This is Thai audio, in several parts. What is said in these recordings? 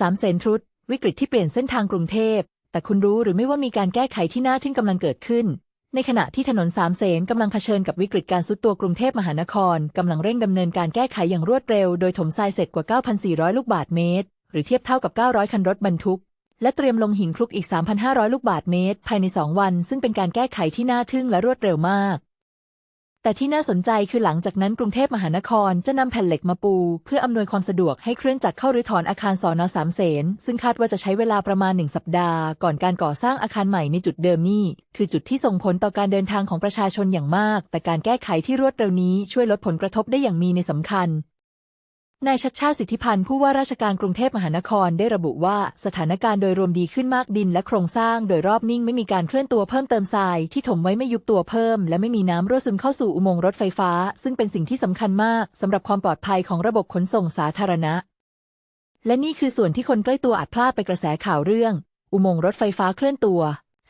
สามเสนทรุดวิกฤตที่เปลี่ยนเส้นทางกรุงเทพ แต่คุณรู้หรือไม่ว่ามีการแก้ไขที่น่าทึ่งกำลังเกิดขึ้น ในขณะที่ถนนสามเสนกำลังเผชิญกับวิกฤตการซุดตัวกรุงเทพมหานครกำลังเร่งดำเนินการแก้ไขอย่างรวดเร็ว โดยถมทรายเสร็จกว่า 9,400 ลูกบาทเมตร หรือเทียบเท่ากับ 900 คันรถบรรทุก และเตรียมลงหินคลุกอีก 3,500 ลูกบาทเมตร ภายใน 2 วัน ซึ่งเป็นการแก้ไขที่น่าทึ่งและรวดเร็วมาก แต่ที่น่าสนใจคือหลังจากนั้นกรุงเทพมหานครจะนำแผ่นเหล็กมาปู เพื่ออำนวยความสะดวกให้เครื่องจักรเข้ารื้อถอนอาคารสอนอสามเสนซึ่งคาดว่าจะใช้เวลาประมาณหนึ่งสัปดาห์ ก่อนการก่อสร้างอาคารใหม่ในจุดเดิมนี่ คือจุดที่ส่งผลต่อการเดินทางของประชาชนอย่างมาก แต่การแก้ไขที่รวดเร็วนี้ช่วยลดผลกระทบได้อย่างมีในสำคัญ นายชัดชาติสิทธิพันธ์ผู้ว่าราชการกรุงเทพมหานครได้ระบุว่าสถานการณ์โดยรวมดีขึ้นมากดินและโครงสร้างโดยรอบนิ่งไม่มีการเคลื่อนตัวเพิ่มเติมทรายที่ถมไว้ไม่ยุบตัวเพิ่ม และไม่มีน้ำรั่วซึมเข้าสู่อุโมงค์รถไฟฟ้า ซึ่งเป็นสิ่งที่สำคัญมากสำหรับความปลอดภัยของระบบขนส่งสาธารณะ และนี่คือส่วนที่คนใกล้ตัวอาจพลาดไปกระแสข่าวเรื่อง อุโมงค์รถไฟฟ้าเคลื่อนตัว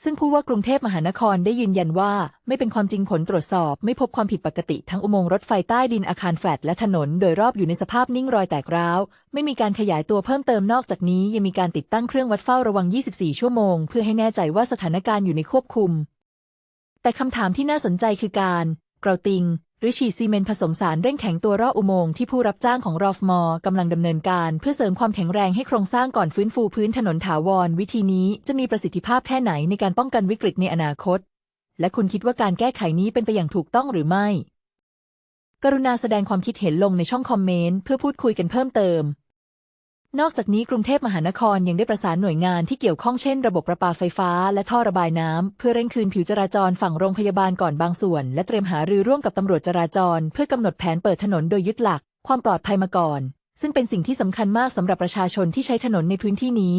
ซึ่งผู้ว่ากรุงเทพมหานครได้ยืนยันว่า ไม่เป็นความจริงผลตรวจสอบ ไม่พบความผิดปกติทั้งอุโมงค์รถไฟใต้ดินอาคารแฟลตและถนน โดยรอบอยู่ในสภาพนิ่งรอยแตกร้าว ไม่มีการขยายตัวเพิ่มเติมนอกจากนี้ ยังมีการติดตั้งเครื่องวัดเฝ้าระวัง 24 ชั่วโมง เพื่อให้แน่ใจว่าสถานการณ์อยู่ในควบคุม แต่คำถามที่น่าสนใจคือการเกราติง หรือฉีดซีเมนต์ผสมสารเร่งแข็งตัวรอบอุโมงค์ที่ผู้รับจ้างของรอฟมอกำลังดำเนินการ เพื่อเสริมความแข็งแรงให้โครงสร้างก่อนฟื้นฟูพื้นถนนถาวร วิธีนี้จะมีประสิทธิภาพแค่ไหนในการป้องกันวิกฤตในอนาคต และคุณคิดว่าการแก้ไขนี้เป็นไปอย่างถูกต้องหรือไม่ กรุณาแสดงความคิดเห็นลงในช่องคอมเมนต์เพื่อพูดคุยกันเพิ่มเติม นอกจากนี้กรุงเทพมหานครยังได้ประสานหน่วยงานที่เกี่ยวข้องเช่นระบบประปาไฟฟ้า และท่อระบายน้ำ เพื่อเร่งคืนผิวจราจรฝั่งโรงพยาบาลก่อนบางส่วน และเตรียมหารือร่วมกับตำรวจจราจร เพื่อกำหนดแผนเปิดถนนโดยยึดหลัก ความปลอดภัยมาก่อน ซึ่งเป็นสิ่งที่สำคัญมากสำหรับประชาชนที่ใช้ถนนในพื้นที่นี้